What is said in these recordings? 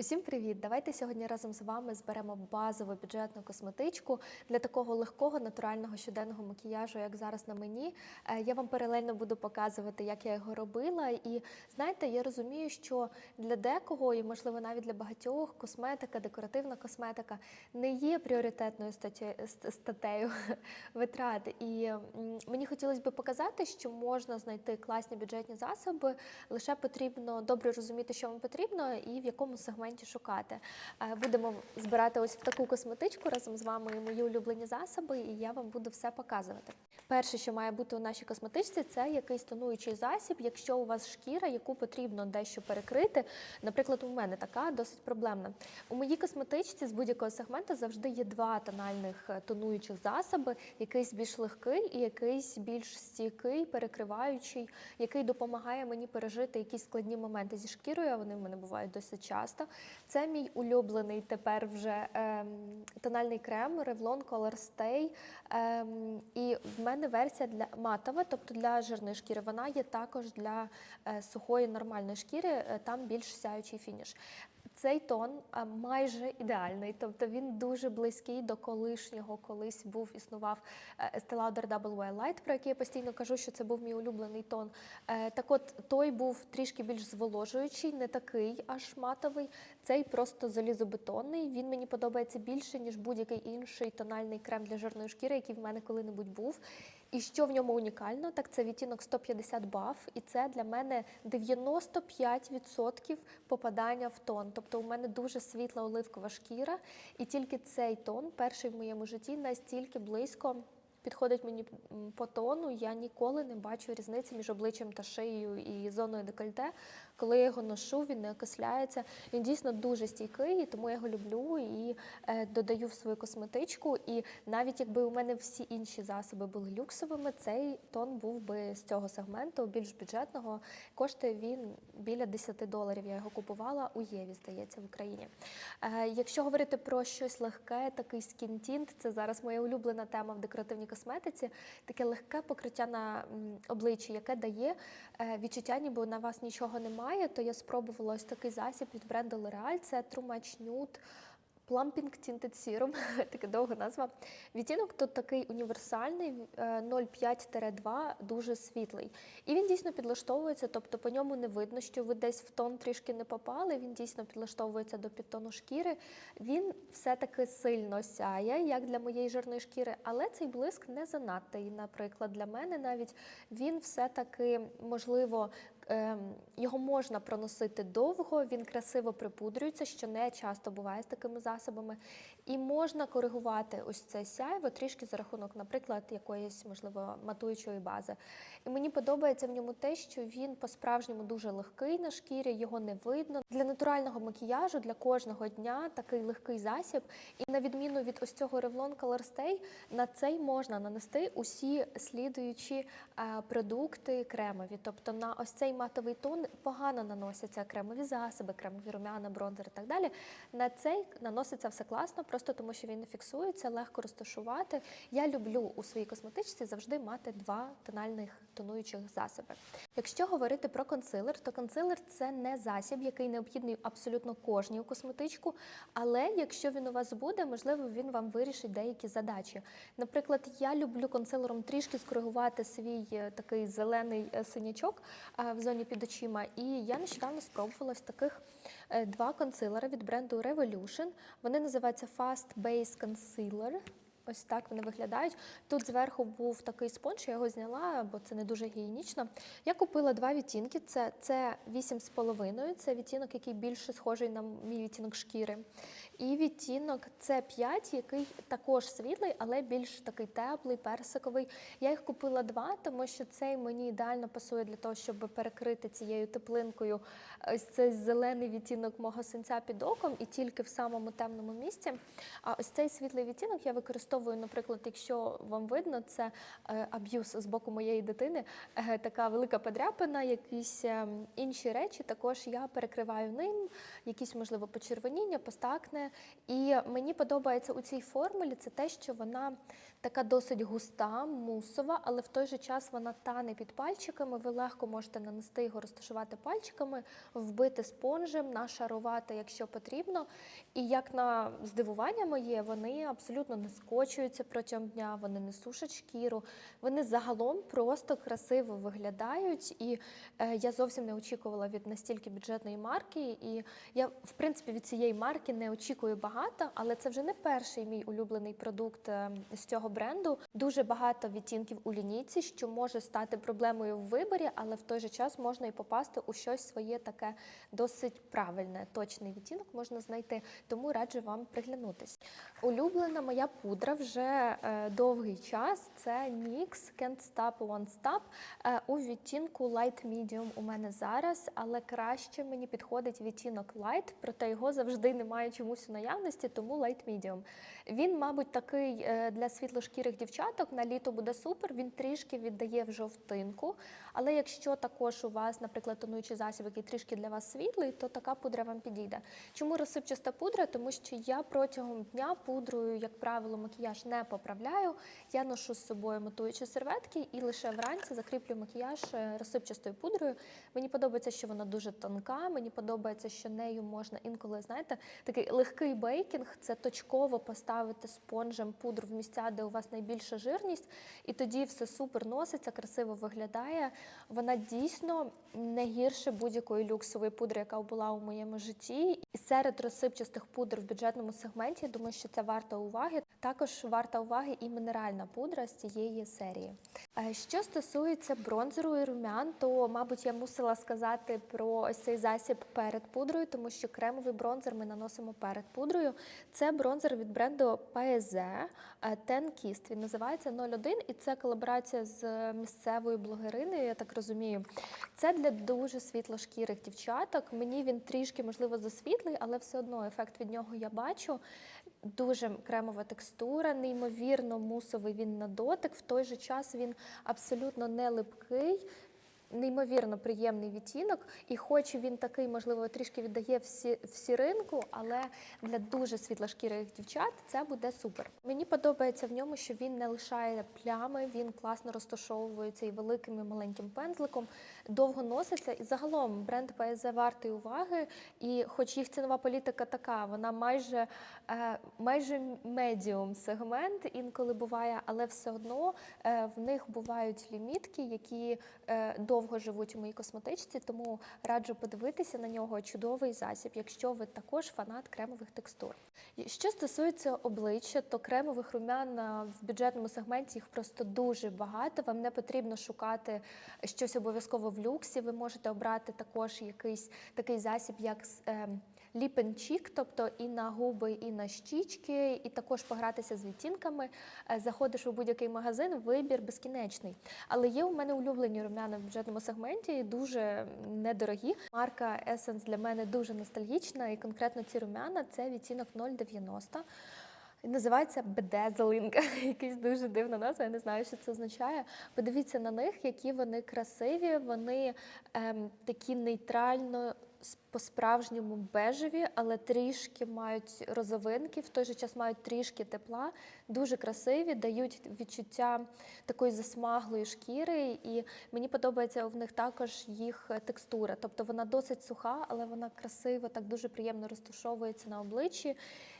Усім привіт! Давайте сьогодні разом з вами зберемо базову бюджетну косметичку для такого легкого натурального щоденного макіяжу, як зараз на мені. Е, Я вам паралельно буду показувати, як я його робила. І знаєте, я розумію, що для декого, і можливо навіть для багатьох, косметика, декоративна косметика не є пріоритетною статтею витрат. І мені хотілося б показати, що можна знайти класні бюджетні засоби, лише потрібно добре розуміти, що вам потрібно і в якому сегменті шукати. Е, Будемо збирати ось в таку косметичку разом з вами і мої улюблені засоби, і я вам буду все показувати. Перше, що має бути у нашій косметичці, це якийсь тонуючий засіб. Якщо у вас шкіра, яку потрібно дещо перекрити. Наприклад, у мене така досить проблемна. У моїй косметичці з будь-якого сегменту завжди є два тональних е, тонуючих засоби, якийсь більш легкий і якийсь більш стійкий, перекриваючий, який допомагає мені пережити якісь складні моменти зі шкірою. а Вони в мене бувають досить часто. Це мій улюблений тепер вже ем, тональний крем Revlon Color Stay. Ем, і в мене версія для матова, тобто для жирної шкіри. Вона є також для е, сухої нормальної шкіри, е, там більш сяючий фініш. Цей тон майже ідеальний, тобто він дуже близький до колишнього, колись був існував е, Lauder Double Wear Light, про який я постійно кажу, що це був мій улюблений тон. Е, Так от той був трішки більш зволожуючий, не такий аж матовий. Цей просто залізобетонний. Він мені подобається більше, ніж будь-який інший тональний крем для жирної шкіри, який в мене коли-небудь був. І що в ньому унікально, так це відтінок 150 баф, і це для мене 95% попадання в тон. Тобто у мене дуже світла оливкова шкіра, і тільки цей тон, перший в моєму житті, настільки близько. Підходить мені по тону, я ніколи не бачу різниці між обличчям та шиєю і зоною декольте. Коли я його ношу, він не окисляється. Він дійсно дуже стійкий, тому я його люблю і е, додаю в свою косметичку. І навіть якби у мене всі інші засоби були люксовими, цей тон був би з цього сегменту, більш бюджетного. Коштує він біля 10 доларів. Я його купувала у Єві, здається, в Україні. Е, якщо говорити про щось легке, такий скінтінт, це зараз моя улюблена тема в декоративній косметиці. Таке легке покриття на обличчі, яке дає е, відчуття, ніби на вас нічого немає, то я спробувала ось такий засіб від бренду L'Oreal. Це True Match Nude Tinted Serum, така довга назва. Відтінок тут такий універсальний, е, 0,5-2, дуже світлий. І він дійсно підлаштовується, тобто по ньому не видно, що ви десь в тон трішки не попали. Він дійсно підлаштовується до підтону шкіри. Він все-таки сильно сяє, як для моєї жирної шкіри, але цей блиск не занадто. І, наприклад, для мене навіть він все-таки можливо. Ем, Його можна проносити довго, він красиво припудрюється, що не часто буває з такими засобами. І можна коригувати ось це сяйво трішки за рахунок, наприклад, якоїсь, можливо, матуючої бази. І мені подобається в ньому те, що він по-справжньому дуже легкий на шкірі, його не видно. Для натурального макіяжу, для кожного дня такий легкий засіб. І на відміну від ось цього Revlon Color Stay, на цей можна нанести усі слідуючі е, продукти кремові. Тобто на ось цей матовий тон погано наносяться кремові засоби, кремові румяна, бронзер і так далі. На цей наноситься все класно, просто тому що він не фіксується, легко розташувати. Я люблю у своїй косметичці завжди мати два тональних тонуючих засоби. Якщо говорити про консилер, то консилер це не засіб, який необхідний абсолютно кожній у косметичку. Але якщо він у вас буде, можливо, він вам вирішить деякі задачі. Наприклад, я люблю консилером трішки скоригувати свій е, такий зелений е, синячок е, в зоні під очима. І я нещодавно спробувала таких два консилери від бренду Revolution. Вони називаються Fast Base Concealer. Ось так вони виглядають. Тут зверху був такий спонж, я його зняла, бо це не дуже гігієнічно. Я купила два відтінки. Це, це 8,5, це відтінок, який більше схожий на мій відтінок шкіри. І відтінок це 5, який також світлий, але більш такий теплий, персиковий. Я їх купила два, тому що цей мені ідеально пасує для того, щоб перекрити цією теплинкою ось цей зелений відтінок мого синця під оком і тільки в самому темному місці. А ось цей світлий відтінок я використовую наприклад, якщо вам видно, це е, аб'юз з боку моєї дитини, е, така велика подряпина, якісь е, інші речі. Також я перекриваю ним, якісь можливо почервоніння, постакне. І мені подобається у цій формулі це те, що вона така досить густа, мусова, але в той же час вона тане під пальчиками. Ви легко можете нанести його, розташувати пальчиками, вбити спонжем, нашарувати, якщо потрібно. І як на здивування моє, вони абсолютно не скочуються протягом дня, вони не сушать шкіру, вони загалом просто красиво виглядають. І е, я зовсім не очікувала від настільки бюджетної марки. І я, в принципі, від цієї марки не очікую багато, але це вже не перший мій улюблений продукт е, з цього бренду. Дуже багато відтінків у лінійці, що може стати проблемою в виборі, але в той же час можна і попасти у щось своє таке досить правильне, точний відтінок можна знайти. Тому раджу вам приглянутись. Улюблена моя пудра вже е, довгий час. Це NYX Can't Stop One Stop е, у відтінку Light Medium у мене зараз, але краще мені підходить відтінок Light, проте його завжди немає чомусь у наявності, тому Light Medium. Він, мабуть, такий е, для світлошкірих дівчаток на літо буде супер. Він трішки віддає в жовтинку. Але якщо також у вас, наприклад, тонуючий засіб, який трішки для вас світлий, то така пудра вам підійде. Чому розсипчаста пудра? Тому що я протягом дня пудрою, як правило, макіяж не поправляю. Я ношу з собою матуючі серветки і лише вранці закріплю макіяж е, розсипчастою пудрою. Мені подобається, що вона дуже тонка. Мені подобається, що нею можна інколи, знаєте, такий легкий бейкінг це точково поставити спонжем пудру в місця, де у вас найбільша жирність, і тоді все супер носиться, красиво виглядає. Вона дійсно не гірше будь-якої люксової пудри, яка була у моєму житті. І серед розсипчастих пудр в бюджетному сегменті, я думаю, що це варто уваги. Також варта уваги і мінеральна пудра з цієї серії. Е, Що стосується бронзеру і румян, то, мабуть, я мусила сказати про ось цей засіб перед пудрою, тому що кремовий бронзер ми наносимо перед пудрою. Це бронзер від бренду Paese Ten Kissed. Він називається 01 і це колаборація з місцевою блогериною, я так розумію. Це для дуже світлошкірих дівчаток. Мені він трішки, можливо, засвітлий, але все одно ефект від нього я бачу. Дуже кремова текстура, неймовірно мусовий він на дотик. В той же час він абсолютно не липкий. Неймовірно приємний відтінок, і хоч він такий, можливо, трішки віддає всі в сіринку, але для дуже світлошкірих дівчат це буде супер. Мені подобається в ньому, що він не лишає плями, він класно розташовується і великим і маленьким пензликом, довго носиться. І загалом бренд ПСЗ вартий уваги. І хоч їх цінова політика така, вона майже е, майже медіум сегмент інколи буває, але все одно е, в них бувають лімітки, які е, довго живуть у моїй косметичці, тому раджу подивитися на нього. Чудовий засіб, якщо ви також фанат кремових текстур. Що стосується обличчя, то кремових румян в бюджетному сегменті їх просто дуже багато. Вам не потрібно шукати щось обов'язково в люксі. Ви можете обрати також якийсь такий засіб, як Cheek, тобто і на губи, і на щічки, і також погратися з відтінками. Е, Заходиш у будь-який магазин, вибір безкінечний. Але є у мене улюблені румяна в бюджетному сегменті, і дуже недорогі. Марка Essence для мене дуже ностальгічна, і конкретно ці румяна це відтінок 0,90. Називається Bedazzling. Якась дуже дивна назва, я не знаю, що це означає. Подивіться на них, які вони красиві, вони ем, такі нейтрально по-справжньому бежеві, але трішки мають розовинки, в той же час мають трішки тепла, дуже красиві, дають відчуття такої засмаглої шкіри. І мені подобається в них також їх е, текстура. Тобто вона досить суха, але вона красиво, так дуже приємно розташовується на обличчі.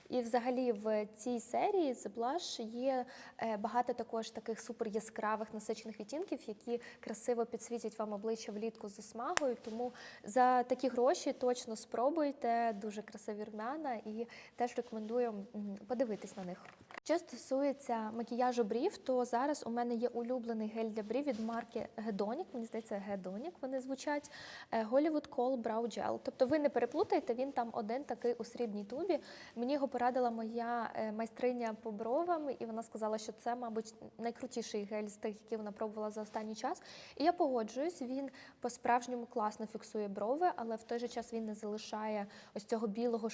І взагалі в цій серії The Blush є е, багато також таких супер яскравих насичених відтінків, які красиво підсвітять вам обличчя влітку з засмагою. Тому за такі гроші точно спробуйте. Дуже красиві румяна і теж рекомендую подивитись на них. Що стосується макіяжу брів, то зараз у мене є улюблений гель для брів від марки Hedonic, мені здається, Hedonic вони звучать. е, Hollywood Kohl Brow Gel. Тобто ви не переплутайте, він там один такий у срібній тубі. Мені його порадила моя е, майстриня по бровам, і вона сказала, що це, мабуть, найкрутіший гель з тих, які вона пробувала за останній час. І я погоджуюсь, він по-справжньому класно фіксує брови, але в той же час він не залишає ось цього білого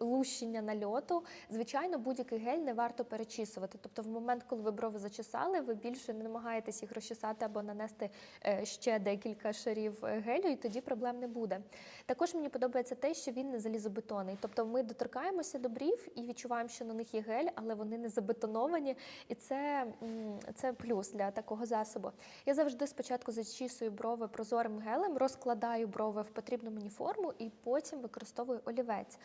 лущення нальоту. Звичайно, будь-який гель не варто перечісувати. Тобто, в момент, коли ви брови зачесали, ви більше не намагаєтесь їх розчесати або нанести е, ще декілька шарів е, гелю, і тоді проблем не буде. Також мені подобається те, що він не залізобетонний. Тобто ми доторкаємося до брів і відчуваємо, що на них є гель, але вони не забетоновані, і це, це плюс для такого засобу. Я завжди спочатку зачісую брови прозорим гелем, розкладаю брови в потрібну мені форму і потім використовую олівець.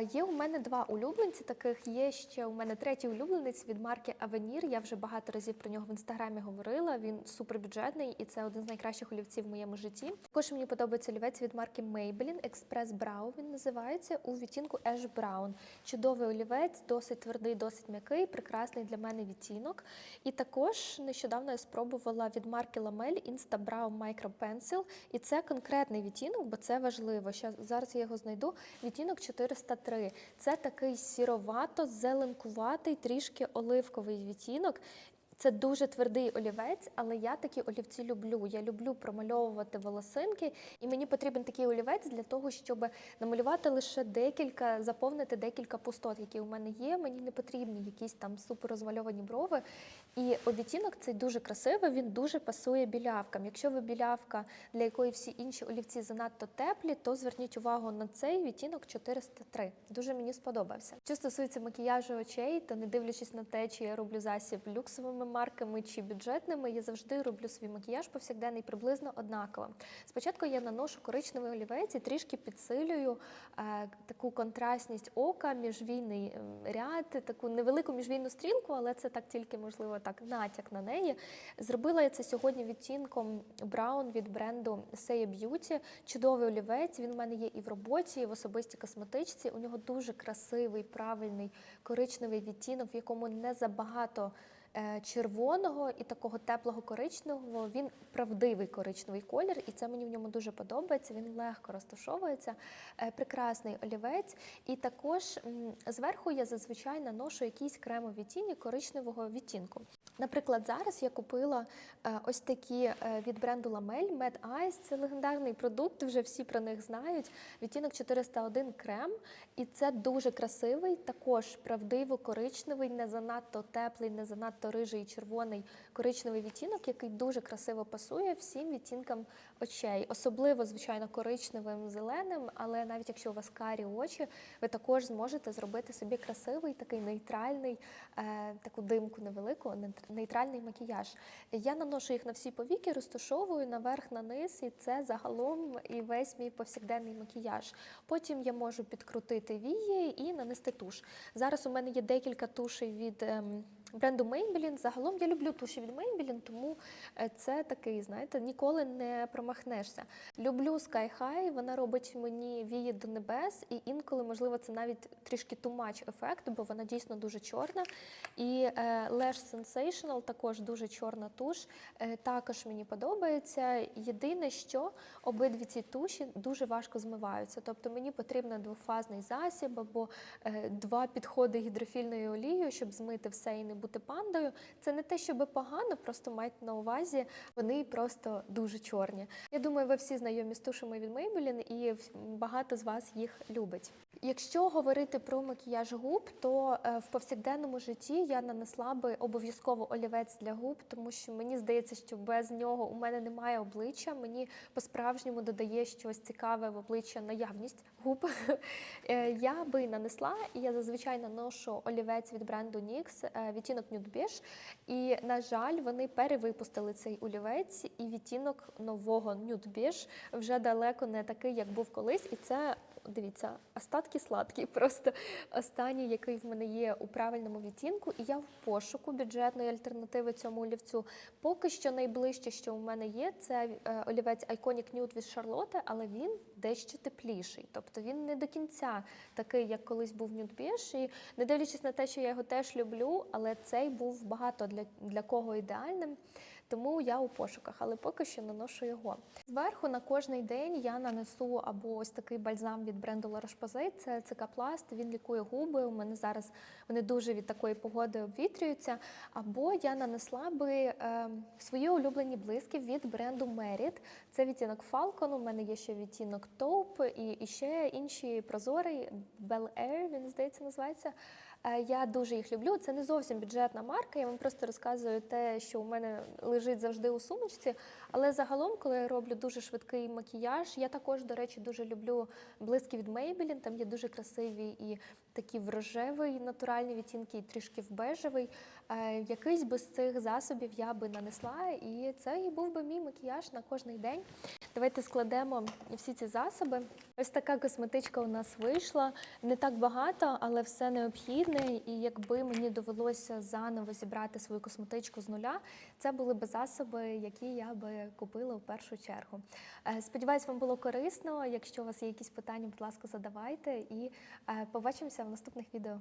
Є у мене два улюбленці таких. Є ще у мене третій улюбленець від марки Avenir. Я вже багато разів про нього в інстаграмі говорила. Він супербюджетний і це один з найкращих олівців в моєму житті. Також мені подобається олівець від марки Maybelline Express Brow. Він називається у відтінку Ash Brown. Чудовий олівець, досить твердий, досить м'який, прекрасний для мене відтінок. І також нещодавно я спробувала від марки Lamel Insta Brow Micro Pencil. І це конкретний відтінок, бо це важливо. Зараз я його знайду. Відтінок 403. Це такий сіровато, зеленкуватий, трішки оливковий відтінок. Це дуже твердий олівець, але я такі олівці люблю. Я люблю промальовувати волосинки, і мені потрібен такий олівець для того, щоб намалювати лише декілька, заповнити декілька пустот, які у мене є. Мені не потрібні якісь там супер розмальовані брови. І відтінок цей дуже красивий, він дуже пасує білявкам. Якщо ви білявка, для якої всі інші олівці занадто теплі, то зверніть увагу на цей відтінок 403. Дуже мені сподобався. Що стосується макіяжу очей, то не дивлячись на те, чи я роблю засіб люксовими марками чи бюджетними, я завжди роблю свій макіяж повсякденний приблизно однаково. Спочатку я наношу коричневий олівець і трішки підсилюю е, таку контрастність ока, міжвійний ем, ряд, таку невелику міжвійну стрілку, але це так тільки можливо так натяк на неї. Зробила я це сьогодні відтінком Brown від бренду Say Beauty. Чудовий олівець. Він у мене є і в роботі, і в особистій косметичці. У нього дуже красивий, правильний коричневий відтінок, в якому не забагато. Е, Червоного і такого теплого коричневого він правдивий коричневий колір, і це мені в ньому дуже подобається. Він легко розташовується, Е, прекрасний олівець. І також зверху я зазвичай наношу якісь кремові тіні коричневого відтінку. Наприклад, зараз я купила е, ось такі е, від бренду Lamel Mad Eyes. Це легендарний продукт, вже всі про них знають. Відтінок 401 крем, і це дуже красивий, також правдиво коричневий, не занадто теплий, не занадто рижий, червоний коричневий відтінок, який дуже красиво пасує всім відтінкам очей, особливо, звичайно, коричневим, зеленим. Але навіть якщо у вас карі очі, ви також зможете зробити собі красивий, такий нейтральний, е, таку димку невелику, нейтральний макіяж. Я наношу їх на всі повіки, розташовую наверх, на низ, і це загалом і весь мій повсякденний макіяж. Потім я можу підкрутити вії і нанести туш. Зараз у мене є декілька тушей від. Бренду Maybelline. Загалом я люблю туші від Maybelline, тому е, це такий, знаєте, ніколи не промахнешся. Люблю Sky High, вона робить мені вії до небес, і інколи, можливо, це навіть трішки too much ефект, бо вона дійсно дуже чорна. І е, Lash Sensational також дуже чорна туш. Е, також мені подобається. Єдине, що обидві ці туші дуже важко змиваються. Тобто мені потрібен двофазний засіб або два підходи гідрофільною олією, щоб змити все і не бути пандою. Це не те, щоб погано, просто майте на увазі, вони просто дуже чорні. Я думаю, ви всі знайомі з тушами від Maybelline і багато з вас їх любить. Якщо говорити про макіяж губ, то е, в повсякденному житті я нанесла би обов'язково олівець для губ, тому що мені здається, що без нього у мене немає обличчя. Мені по-справжньому додає щось цікаве в обличчя наявність губ. Е, Я би нанесла, і я зазвичай наношу олівець від бренду NYX, е, відтінок нюдбіж, І, на жаль, вони перевипустили цей олівець, і відтінок нового нюдбіж вже далеко не такий, як був колись. І це дивіться, остатки сладкі, просто останній, який в мене є у правильному відтінку, і я в пошуку бюджетної альтернативи цьому олівцю. Поки що найближче, що у мене є, це е, олівець Iconic Nude від Charlotte, але він дещо тепліший. Тобто він не до кінця такий, як колись був Nude Beige. І не дивлячись на те, що я його теж люблю, але цей був багато для, для кого ідеальним. Тому я у пошуках, але поки що наношу його. Зверху на кожний день я нанесу або ось такий бальзам від бренду La це цикапласт, він лікує губи. У мене зараз вони дуже від такої погоди обвітрюються. Або я нанесла би е, свої улюблені блиски від бренду Merit. Це відтінок Falcon, у мене є ще відтінок Taupe і, і ще інші прозорий Bel Air, він здається, називається. Е, Я дуже їх люблю. Це не зовсім бюджетна марка. Я вам просто розказую те, що у мене лежить завжди у сумочці. Але загалом, коли я роблю дуже швидкий макіяж, я також, до речі, дуже люблю блиски від Maybelline. Там є дуже красиві і такі в рожевий натуральні відтінки, і трішки в бежевий. Е, Якийсь би з цих засобів я би нанесла, і це і був би мій макіяж на кожний день. Давайте складемо всі ці засоби. Ось така косметичка у нас вийшла. Не так багато, але все необхідне. І якби мені довелося заново зібрати свою косметичку з нуля, це були б засоби, які я би купила в першу чергу. Е, Сподіваюсь, вам було корисно. Якщо у вас є якісь питання, будь ласка, задавайте і е, побачимося в наступних відео.